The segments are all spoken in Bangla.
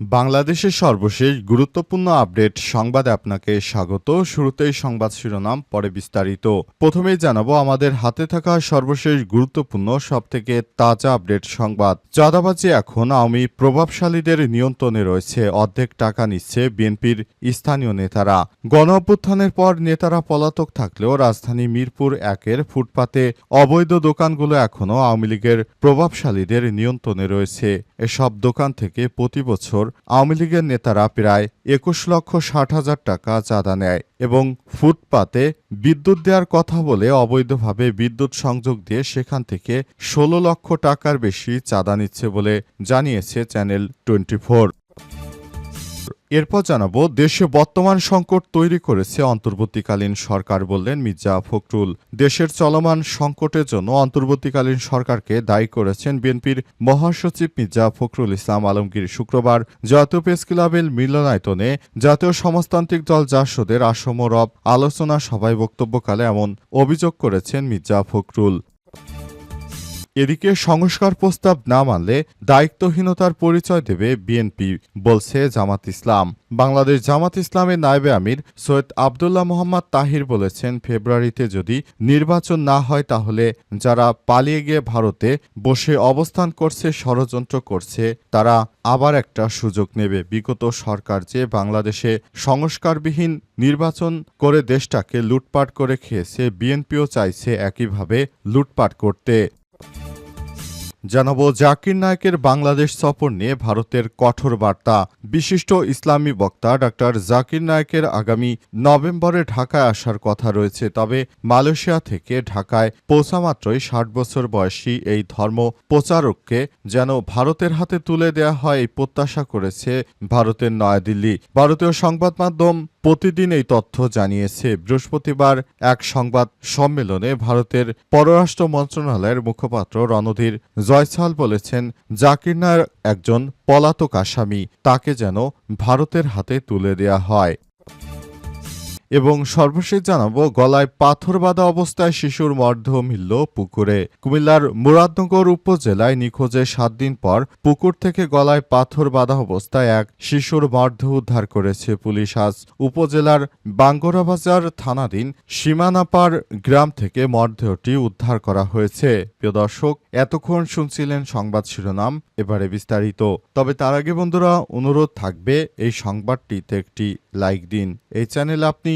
বাংলাদেশের সর্বশেষ গুরুত্বপূর্ণ আপডেট সংবাদে আপনাকে স্বাগত। শুরুতেই সংবাদ শিরোনাম, পরে বিস্তারিত। প্রথমেই জানাব, আমাদের হাতে থাকা সর্বশেষ গুরুত্বপূর্ণ, সবথেকে তাজা আপডেট সংবাদ। চাঁদাবাজি এখন আওয়ামী প্রভাবশালীদের নিয়ন্ত্রণে রয়েছে, অর্ধেক টাকা নিচ্ছে বিএনপির স্থানীয় নেতারা। গণ পর নেতারা পলাতক থাকলেও রাজধানী মিরপুর একের ফুটপাতে অবৈধ দোকানগুলো এখনও আওয়ামী লীগের প্রভাবশালীদের নিয়ন্ত্রণে রয়েছে। এসব দোকান থেকে প্রতি বছর আওয়ামী লীগের নেতারা প্রায় একুশ লক্ষ ষাট হাজার টাকা চাঁদা নেয় এবং ফুটপাতে বিদ্যুৎ দেওয়ার কথা বলে অবৈধভাবে বিদ্যুৎ সংযোগ দিয়ে সেখান থেকে ষোলো লক্ষ টাকার বেশি চাঁদা নিচ্ছে বলে জানিয়েছে চ্যানেল টোয়েন্টি এরপর জানাব, দেশে বর্তমান সংকট তৈরি করেছে অন্তর্বর্তীকালীন সরকার বললেন মির্জা ফখরুল। দেশের চলমান সংকটের জন্য অন্তর্বর্তীকালীন সরকারকে দায়ী করেছেন বিএনপির মহাসচিব মির্জা ফখরুল ইসলাম আলমগীর। শুক্রবার জাতীয় প্রেস ক্লাবের মিলনায়তনে জাতীয় সমাজতান্ত্রিক দল জাসদের আসম রব আলোচনা সভায় বক্তব্যকালে এমন অভিযোগ করেছেন মির্জা ফখরুল। এদিকে সংস্কার প্রস্তাব না মানলে দায়িত্বহীনতার পরিচয় দেবে বিএনপি, বলছে জামাত ইসলাম। বাংলাদেশ জামাত ইসলামের নায়েবে আমির সৈয়দ আবদুল্লাহ মোহাম্মদ তাহির বলেছেন, ফেব্রুয়ারিতে যদি নির্বাচন না হয় তাহলে যারা পালিয়ে গিয়ে ভারতে বসে অবস্থান করছে, ষড়যন্ত্র করছে, তারা আবার একটা সুযোগ নেবে। বিগত সরকার যে বাংলাদেশে সংস্কারবিহীন নির্বাচন করে দেশটাকে লুটপাট করে খেয়েছে, বিএনপিও চাইছে একইভাবে লুটপাট করতে। জানাব জাকির নায়কের বাংলাদেশ সফর নিয়ে ভারতের কঠোর বার্তা। বিশিষ্ট ইসলামী বক্তা ডক্টর জাকির নায়কের আগামী নভেম্বরে ঢাকায় আসার কথা রয়েছে, তবে মালয়েশিয়া থেকে ঢাকায় পৌঁছামাত্রই ষাট বছর বয়সী এই ধর্ম প্রচারককে যেন ভারতের হাতে তুলে দেয়া হয় এই প্রত্যাশা করেছে ভারতের নয়াদিল্লি। ভারতীয় সংবাদ মাধ্যম প্রতিদিন এই তথ্য জানিয়েছে বৃহস্পতিবার এক সংবাদ সম্মেলনে ভারতের পররাষ্ট্র মন্ত্রণালয়ের মুখপাত্র রণধীর জয়সাল বলেছেন জাকির নায়ক একজন পলাতক আসামি, তাকে যেন ভারতের হাতে তুলে দেয়া হয়। এবং সর্বশেষ জানাব, গলায় পাথর বাঁধা অবস্থায় শিশুর মর্ধ মিলল পুকুরে। কুমিল্লার মুরাদনগর উপজেলায় নিখোঁজে সাত দিন পর পুকুর থেকে গলায় পাথর বাঁধা অবস্থায় এক শিশুর মর্ধ উদ্ধার করেছে পুলিশ। আজ উপজেলার বাঙ্গরাবাজার থানাধীন সীমানাপার গ্রাম থেকে মরদেহটি উদ্ধার করা হয়েছে। প্রিয় দর্শক, এতক্ষণ শুনছিলেন সংবাদ শিরোনাম, এবারে বিস্তারিত। তবে তার আগে বন্ধুরা, অনুরোধ থাকবে, এই সংবাদটিতে একটি লাইক দিন। এই চ্যানেল আপনি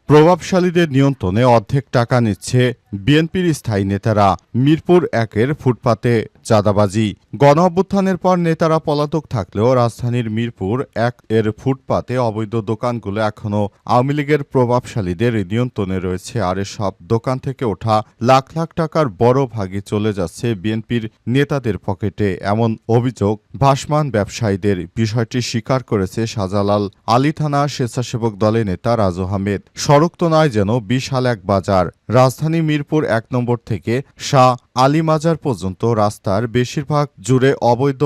প্রভাবশালীদের নিয়ন্ত্রণে অর্ধেক টাকা নিচ্ছে বিএনপির স্থায়ী নেতারা। মিরপুর একের ফুটপাতে চাঁদাবাজি। গণ অভ্যুত্থানের পর নেতারা পলাতক থাকলেও রাজধানীর মিরপুর এক এর ফুটপাতে অবৈধ দোকানগুলো এখনও আওয়ামী লীগের প্রভাবশালীদের নিয়ন্ত্রণে রয়েছে। আর সব দোকান থেকে ওঠা লাখ লাখ টাকার বড় ভাগে চলে যাচ্ছে বিএনপির নেতাদের পকেটে। এমন অভিযোগ ভাসমান ব্যবসায়ীদের। বিষয়টি স্বীকার করেছে শাহজালাল আলী থানা স্বেচ্ছাসেবক দলের নেতা রাজু আহমেদ। তো নয় যেন বিশাল এক বাজার। রাজধানী মিরপুর এক নম্বর থেকে শাহ আলীমাজার পর্যন্ত রাস্তার বেশিরভাগ জুড়ে অবৈধ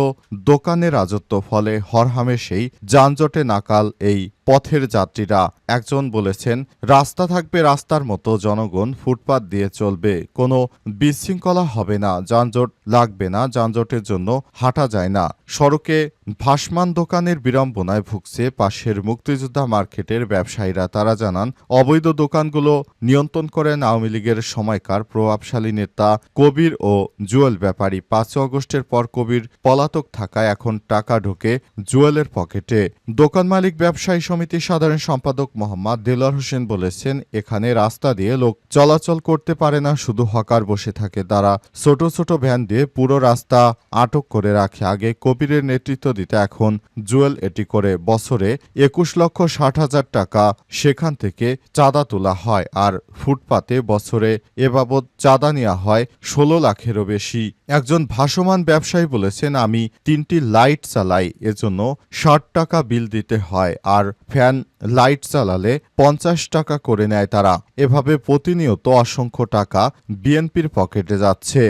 দোকানে রাজত্ব, ফলে হরহামেশেই যানজটে নাকাল এই পথের যাত্রীরা। একজন বলেছেন, রাস্তা থাকবে রাস্তার মতো, জনগণ ফুটপাত দিয়ে চলবে। কোনো বিশৃঙ্খলা হবে না, যানজট লাগবে না, যানজটের জন্য হাঁটা যায় না। সড়কে ভাসমান দোকানের বিড়ম্বনায় ভুগছে পাশের মুক্তিযোদ্ধা মার্কেটের ব্যবসায়ীরা। তারা জানান, অবৈধ দোকানগুলো নিয়ন্ত্রণ করেন আওয়ামী লীগের সময়কার প্রভাবশালী নেতা কবির ও জুয়েল ব্যাপারী পাঁচ আগস্টের পর কবির পলাতক থাকায় এখন টাকা ঢোকে জুয়েলের পকেটে। দোকান মালিক, ব্যবসায়ী সমিতির সাধারণ সম্পাদক মোহাম্মদ দেলার হোসেন বলেছেন, এখানে রাস্তা দিয়ে লোক চলাচল করতে পারে না, শুধু হকার বসে থাকে। তারা ছোট ছোট ভ্যান দিয়ে পুরো রাস্তা আটক করে রাখে। আগে কবিরের নেতৃত্ব দিতে, এখন জুয়েল এটি করে। বছরে একুশ লক্ষ ষাট হাজার টাকা সেখান থেকে চাঁদা তোলা হয়। আর ফুটপাতে বছরে এ বাবদ চাঁদা নেওয়া হয় ষোলো লাখেরও বেশি। একজন ভাসমান ব্যবসায়ী বলেছেন, আমি তিনটি লাইট চালাই, এজন্য ষাট টাকা বিল দিতে হয়, আর ফ্যান লাইট চালালে পঞ্চাশ টাকা করে নেয় তারা। এভাবে প্রতিনিয়ত অসংখ্য টাকা বিএনপির পকেটে যাচ্ছে।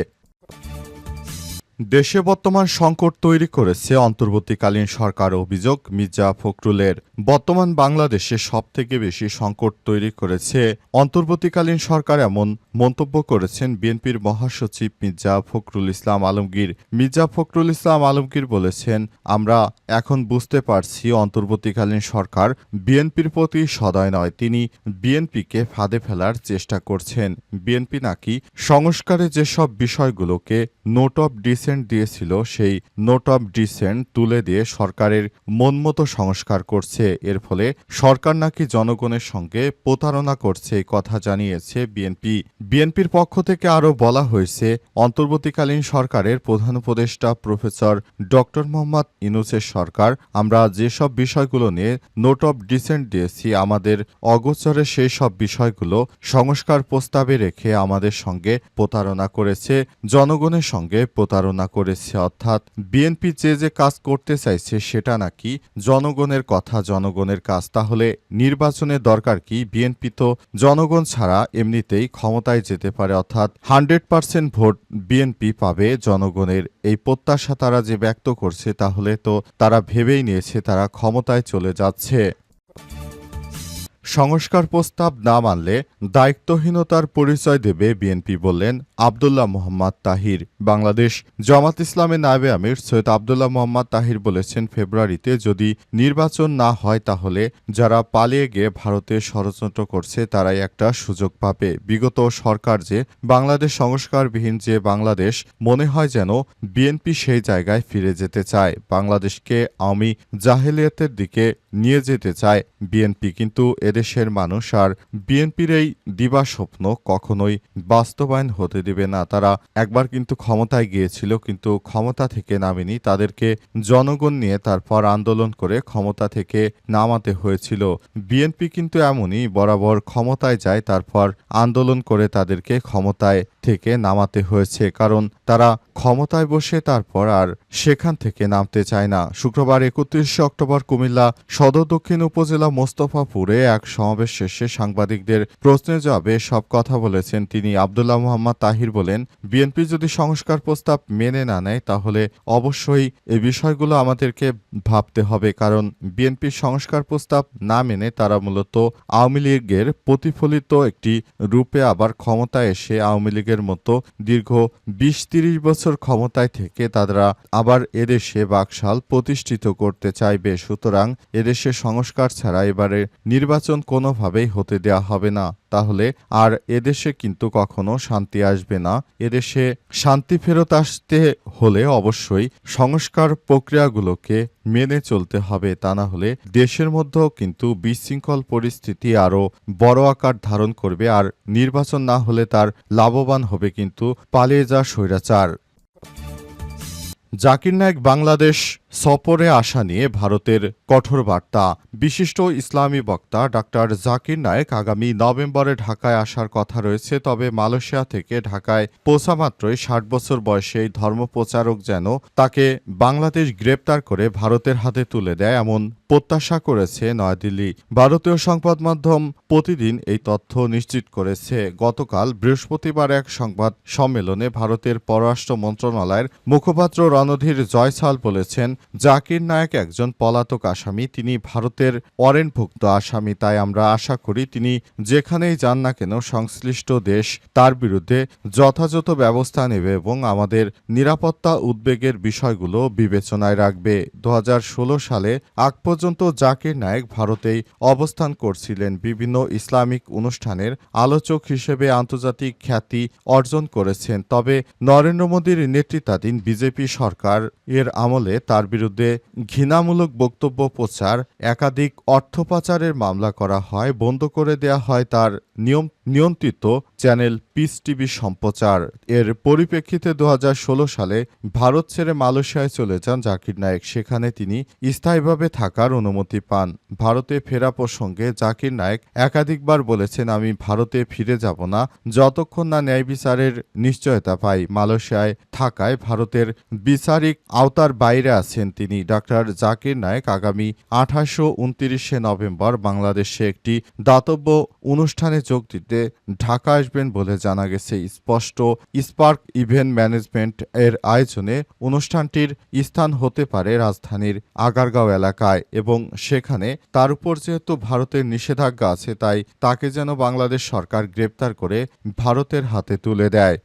দেশে বর্তমান সংকট তৈরি করেছে অন্তর্বর্তীকালীন সরকার অভিযোগ, মির্জা ফখরুলের। বর্তমান বাংলাদেশে সবথেকে বেশি সংকট তৈরি করেছে অন্তর্বর্তীকালীন সরকার এমন মন্তব্য করেছেন বিএনপির মহাসচিব মির্জা ফখরুল ইসলাম আলমগীর। মির্জা ফখরুল ইসলাম আলমগীর বলেছেন, আমরা এখন বুঝতে পারছি অন্তর্বর্তীকালীন সরকার বিএনপির প্রতি সদয় নয়, তিনি বিএনপিকে ফাঁদে ফেলার চেষ্টা করছেন। বিএনপি নাকি সংস্কারে যেসব বিষয়গুলোকে নোট অফ ডিসেন্ট দিয়েছিল, সেই নোট অফ ডিসেন্ট তুলে দিয়ে সরকারের মনমতো সংস্কার করছে। এর ফলে সরকার নাকি জনগণের সঙ্গে প্রতারণা করছে এই কথা জানিয়েছে বিএনপি। বিএনপির পক্ষ থেকে আরও বলা হয়েছে, অন্তর্বর্তীকালীন সরকারের প্রধান উপদেষ্টা প্রফেসর ডক্টর মোহাম্মদ ইনুসের সরকার, আমরা যেসব বিষয়গুলো নিয়ে নোট অব ডিসেন্ট দিয়েছি, আমাদের অগোচরে সেই সব বিষয়গুলো সংস্কার প্রস্তাবে রেখে আমাদের সঙ্গে প্রতারণা করেছে, জনগণের সঙ্গে প্রতারণা করেছে। অর্থাৎ বিএনপি যে যে কাজ করতে চাইছে সেটা নাকি জনগণের কথা, জনগণের কাজ। তাহলে নির্বাচনের দরকার কি? বিএনপি তো জনগণ ছাড়া এমনিতেই ক্ষমতায় যেতে পারে। অর্থাৎ হান্ড্রেড পার্সেন্ট ভোট বিএনপি পাবে জনগণের। এই প্রত্যাশা তারা যে ব্যক্ত করছে, তাহলে তো তারা ভেবেই নিয়েছে তারা ক্ষমতায় চলে যাচ্ছে। সংস্কার প্রস্তাব না মানলে দায়িত্বহীনতার পরিচয় দেবে বিএনপি বললেন আবদুল্লাহ মোহাম্মদ তাহির। বাংলাদেশ জামাত ইসলামের নায়েবে আমির সৈয়দ আবদুল্লাহ মোহাম্মদ তাহির বলেছেন, ফেব্রুয়ারিতে যদি নির্বাচন না হয় তাহলে যারা পালিয়ে গিয়ে ভারতে ষড়যন্ত্র করছে তারাই একটা সুযোগ পাবে। বিগত সরকার যে বাংলাদেশ সংস্কারবিহীন যে বাংলাদেশ, মনে হয় যেন বিএনপি সেই জায়গায় ফিরে যেতে চায়। বাংলাদেশকে আমি জাহেলিয়াতের দিকে নিয়ে যেতে চায় বিএনপি, কিন্তু এদেশের মানুষ আর বিএনপির এই দিবা স্বপ্ন কখনোই বাস্তবায়ন হতে দেবে না। তারা একবার কিন্তু ক্ষমতায় গিয়েছিল, কিন্তু ক্ষমতা থেকে নামেনি। তাদেরকে জনগণ নিয়ে তারপর আন্দোলন করে ক্ষমতা থেকে নামাতে হয়েছিল। বিএনপি কিন্তু এমনই, বরাবর ক্ষমতায় যায়, তারপর আন্দোলন করে তাদেরকে ক্ষমতায় থেকে নামাতে হয়েছে। কারণ তারা ক্ষমতায় বসে তারপর আর সেখান থেকে নামতে চায় না। শুক্রবার একত্রিশে অক্টোবর কুমিল্লা সদর দক্ষিণ উপজেলা মোস্তফাপুরে এক সমাবেশ শেষে সাংবাদিকদের প্রশ্নের জবাবে সব কথা বলেছেন তিনি আবদুল্লাহ মোহাম্মদ বলেন, বিএনপি যদি সংস্কার প্রস্তাব মেনে না নেয়, তাহলে অবশ্যই এই বিষয়গুলো আমাদেরকে ভাবতে হবে। কারণ বিএনপির সংস্কার প্রস্তাব না মেনে তারা মূলত আওয়ামী লীগের প্রতিফলিত একটি রূপে আবার ক্ষমতায় এসে আওয়ামী লীগের মতো দীর্ঘ বিশ তিরিশ বছর ক্ষমতায় থেকে তারা আবার এদেশে বাকশাল প্রতিষ্ঠিত করতে চাইবে। সুতরাং এদেশে সংস্কার ছাড়া এবারে নির্বাচন কোনোভাবেই হতে দেয়া হবে না। তাহলে আর এদেশে কিন্তু কখনো শান্তি আসবে না। এদেশে শান্তি ফেরত আসতে হলে অবশ্যই সংস্কার প্রক্রিয়াগুলোকে মেনে চলতে হবে। তা না হলে দেশের মধ্যেও কিন্তু বিশৃঙ্খল পরিস্থিতি আরও বড় আকার ধারণ করবে আর নির্বাচন না হলে তার লাভবান হবে কিন্তু পালিয়ে যা স্বৈরাচার। জাকির নায়ক, বাংলাদেশ সফরে আসা নিয়ে ভারতের কঠোর বার্তা। বিশিষ্ট ইসলামী বক্তা ডাক্তার জাকির নায়েক আগামী নভেম্বরে ঢাকায় আসার কথা রয়েছে, তবে মালয়েশিয়া থেকে ঢাকায় পৌঁছা মাত্রই ষাট বছর বয়সে এই ধর্মপ্রচারক যেন তাকে বাংলাদেশ গ্রেপ্তার করে ভারতের হাতে তুলে দেয় এমন প্রত্যাশা করেছে নয়াদিল্লি। ভারতীয় সংবাদ মাধ্যম প্রতিদিন এই তথ্য নিশ্চিত করেছে। গতকাল বৃহস্পতিবার এক সংবাদ সম্মেলনে ভারতের পররাষ্ট্র মন্ত্রণালয়ের মুখপাত্র রণধীর জয়সাল বলেছেন জাকির নায়েক একজন পলাতক আসামি। তিনি ভারতের ওয়ারেন্টভুক্ত আসামি, তাই আমরা আশা করি তিনি যেখানেই যান না কেন সংশ্লিষ্ট দেশ তার বিরুদ্ধে যথাযথ ব্যবস্থা নেবে এবং আমাদের নিরাপত্তা উদ্বেগের বিষয়গুলো বিবেচনায় রাখবে। দু হাজার ষোলো সালে আগ পর্যন্ত জাকির নায়েক ভারতেই অবস্থান করছিলেন। বিভিন্ন ইসলামিক অনুষ্ঠানের আলোচক হিসেবে আন্তর্জাতিক খ্যাতি অর্জন করেছেন। তবে নরেন্দ্র মোদীর নেতৃত্বাধীন বিজেপি সরকার এর আমলে তার তার বিরুদ্ধে ঘৃণামূলক বক্তব্য, প্রচার, একাধিক অর্থ পাচারের মামলা করা হয়, বন্ধ করে দেয়া হয় তার নিয়ম, নিয়ন্ত্রিত চ্যানেল পিস টিভি সম্প্রচার। এর পরিপ্রেক্ষিতে দুহাজার ষোলো সালে ভারত ছেড়ে মালয়েশিয়ায় চলে যান জাকির নায়েক। সেখানে তিনি স্থায়ীভাবে থাকার অনুমতি পান। ভারতে ফেরা প্রসঙ্গে জাকির নায়েক একাধিকবার বলেছেন, আমি ভারতে ফিরে যাব না। যতক্ষণ না ন্যায় বিচারের নিশ্চয়তা পাই। মালয়েশিয়ায় থাকায় ভারতের বিচারিক আওতার বাইরে আছেন তিনি। ডাক্তার জাকির নায়েক আগামী আঠাশো উনত্রিশে নভেম্বর বাংলাদেশে একটি দাতব্য অনুষ্ঠানে যোগ দিতে ঢাকা আসবেন বলে জানা গেছে। স্পষ্ট স্পার্ক ইভেন্ট ম্যানেজমেন্ট এর আয়োজনে অনুষ্ঠানটির স্থান হতে পারে রাজধানীর আগারগাঁও এলাকায় এবং সেখানে তার উপর যেহেতু ভারতের নিষেধাজ্ঞা আছে, তাই তাকে যেন বাংলাদেশ সরকার গ্রেপ্তার করে ভারতের হাতে তুলে দেয়।